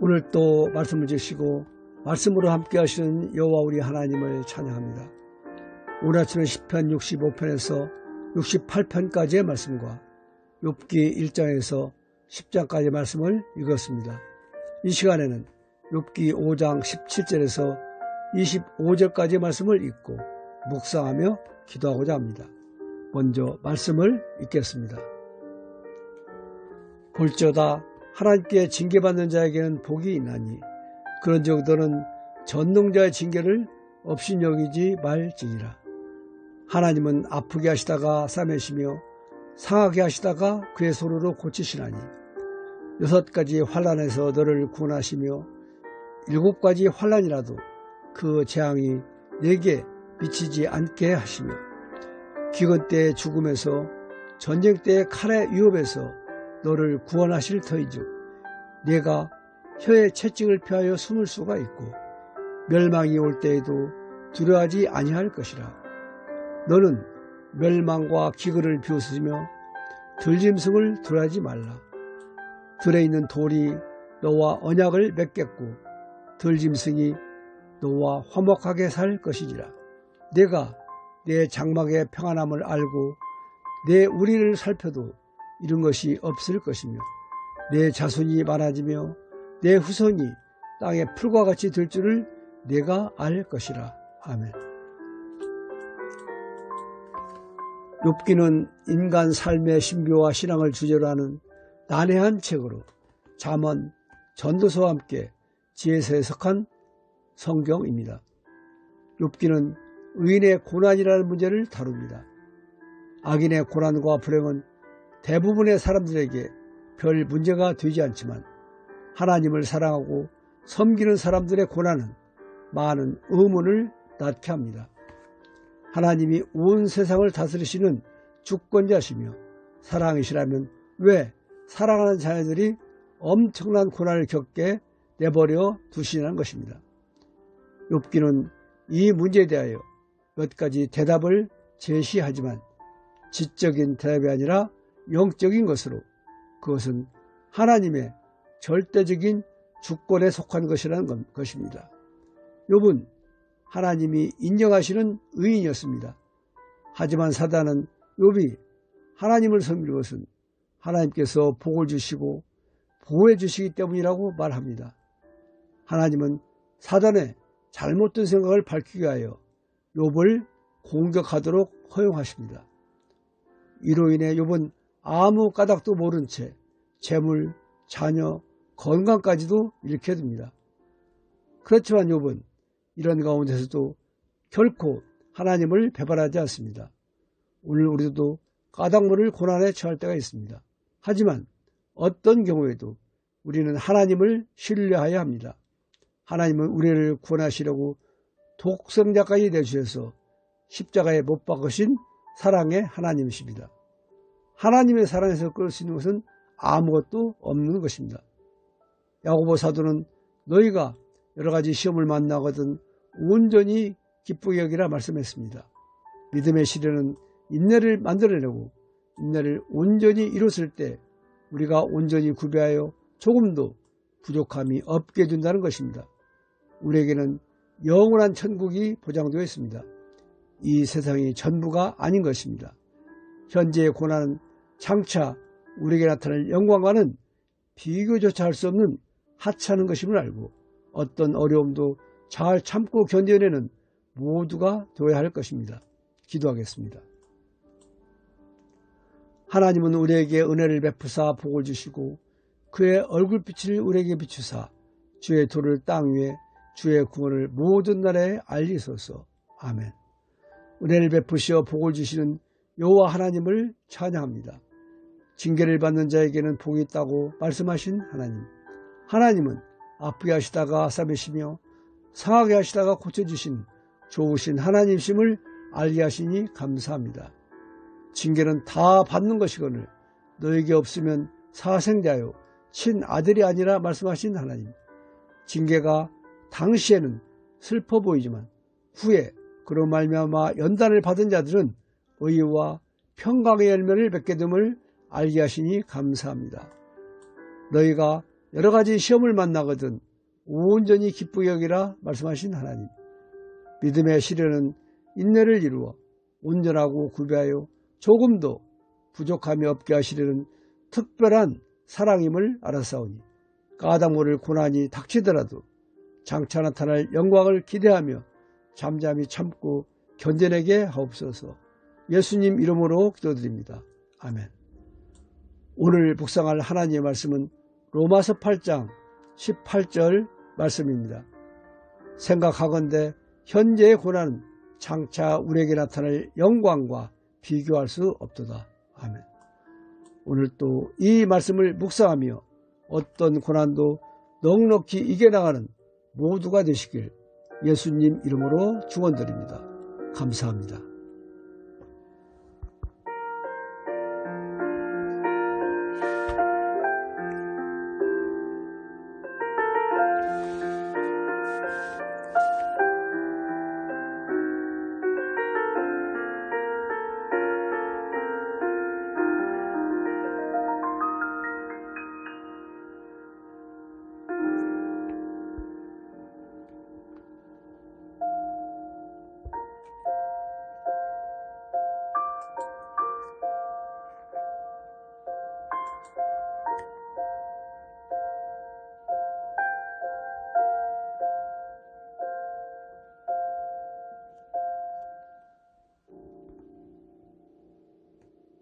오늘 또 말씀을 주시고 말씀으로 함께 하시는 여호와 우리 하나님을 찬양합니다. 오늘 아침에 10편 65편에서 68편까지의 말씀과 욥기 1장에서 10장까지의 말씀을 읽었습니다. 이 시간에는 욥기 5장 17절에서 25절까지의 말씀을 읽고 묵상하며 기도하고자 합니다. 먼저 말씀을 읽겠습니다. 볼저다 하나님께 징계받는 자에게는 복이 있나니 그런 정도는 전능자의 징계를 없인 여기지 말지니라. 하나님은 아프게 하시다가 싸매시며 상하게 하시다가 그의 소로로 고치시나니 여섯 가지 환란에서 너를 구원하시며 일곱 가지 환란이라도 그 재앙이 내게 미치지 않게 하시며 기근 때의 죽음에서 전쟁 때의 칼의 위협에서 너를 구원하실 터이죠. 내가 혀의 채찍을 피하여 숨을 수가 있고 멸망이 올 때에도 두려워하지 아니할 것이라. 너는 멸망과 기근을 비웃으며 들짐승을 두려워하지 말라. 들에 있는 돌이 너와 언약을 맺겠고 들짐승이 너와 화목하게 살 것이니라. 내가 내 장막의 평안함을 알고 내 우리를 살펴도 이런 것이 없을 것이며 내 자손이 많아지며 내 후손이 땅의 풀과 같이 될 줄을 내가 알 것이라. 아멘. 욥기는 인간 삶의 신비와 신앙을 주제로 하는 난해한 책으로 잠언, 전도서와 함께 지혜서 해석한 성경입니다. 욥기는 의인의 고난이라는 문제를 다룹니다. 악인의 고난과 불행은 대부분의 사람들에게 별 문제가 되지 않지만 하나님을 사랑하고 섬기는 사람들의 고난은 많은 의문을 낳게 합니다. 하나님이 온 세상을 다스리시는 주권자시며 사랑이시라면 왜 사랑하는 자녀들이 엄청난 고난을 겪게 내버려 두시냐는 것입니다. 욥기는 이 문제에 대하여 몇 가지 대답을 제시하지만 지적인 대답이 아니라 영적인 것으로 그것은 하나님의 절대적인 주권에 속한 것이라는 것입니다. 욥은 하나님이 인정하시는 의인이었습니다. 하지만 사단은 욥이 하나님을 섬길 것은 하나님께서 복을 주시고 보호해 주시기 때문이라고 말합니다. 하나님은 사단의 잘못된 생각을 밝히기 위하여 욥을 공격하도록 허용하십니다. 이로 인해 욥은 아무 까닭도 모른 채 재물, 자녀, 건강까지도 잃게 됩니다. 그렇지만 욥은 이런 가운데서도 결코 하나님을 배반하지 않습니다. 오늘 우리도 까닭모를 고난에 처할 때가 있습니다. 하지만 어떤 경우에도 우리는 하나님을 신뢰해야 합니다. 하나님은 우리를 구원하시려고 독생자까지 내주셔서 십자가에 못 박으신 사랑의 하나님이십니다. 하나님의 사랑에서 끌 수 있는 것은 아무것도 없는 것입니다. 야고보 사도는 너희가 여러 가지 시험을 만나거든 온전히 기쁘게 여기라 말씀했습니다. 믿음의 시련은 인내를 만들어내고 인내를 온전히 이뤘을 때 우리가 온전히 구비하여 조금도 부족함이 없게 된다는 것입니다. 우리에게는 영원한 천국이 보장되어 있습니다. 이 세상이 전부가 아닌 것입니다. 현재의 고난은 장차 우리에게 나타날 영광과는 비교조차 할 수 없는 하찮은 것임을 알고 어떤 어려움도 잘 참고 견뎌내는 모두가 되어야 할 것입니다. 기도하겠습니다. 하나님은 우리에게 은혜를 베푸사 복을 주시고 그의 얼굴빛을 우리에게 비추사 주의 도를 땅 위에 주의 구원을 모든 나라에 알리소서. 아멘. 은혜를 베푸시어 복을 주시는 여호와 하나님을 찬양합니다. 징계를 받는 자에게는 복이 있다고 말씀하신 하나님. 하나님은 아프게 하시다가 싸매시며 상하게 하시다가 고쳐주신 좋으신 하나님심을 알게 하시니 감사합니다. 징계는 다 받는 것이거늘 너에게 없으면 사생자요 친아들이 아니라 말씀하신 하나님. 징계가 당시에는 슬퍼 보이지만 후에 그로 말미암아 연단을 받은 자들은 의와 평강의 열매를 맺게 됨을 알게 하시니 감사합니다. 너희가 여러 가지 시험을 만나거든 온전히 기쁘게 여기라 말씀하신 하나님. 믿음의 시련은 인내를 이루어 온전하고 구비하여 조금도 부족함이 없게 하시려는 특별한 사랑임을 알았사오니 까닭 모를 고난이 닥치더라도 장차 나타날 영광을 기대하며 잠잠히 참고 견뎌내게 하옵소서 예수님 이름으로 기도드립니다. 아멘 오늘 묵상할 하나님의 말씀은 로마서 8장 18절 말씀입니다. 생각하건대 현재의 고난은 장차 우리에게 나타날 영광과 비교할 수 없도다. 아멘. 오늘 또 이 말씀을 묵상하며 어떤 고난도 넉넉히 이겨나가는 모두가 되시길 예수님 이름으로 축원드립니다. 감사합니다.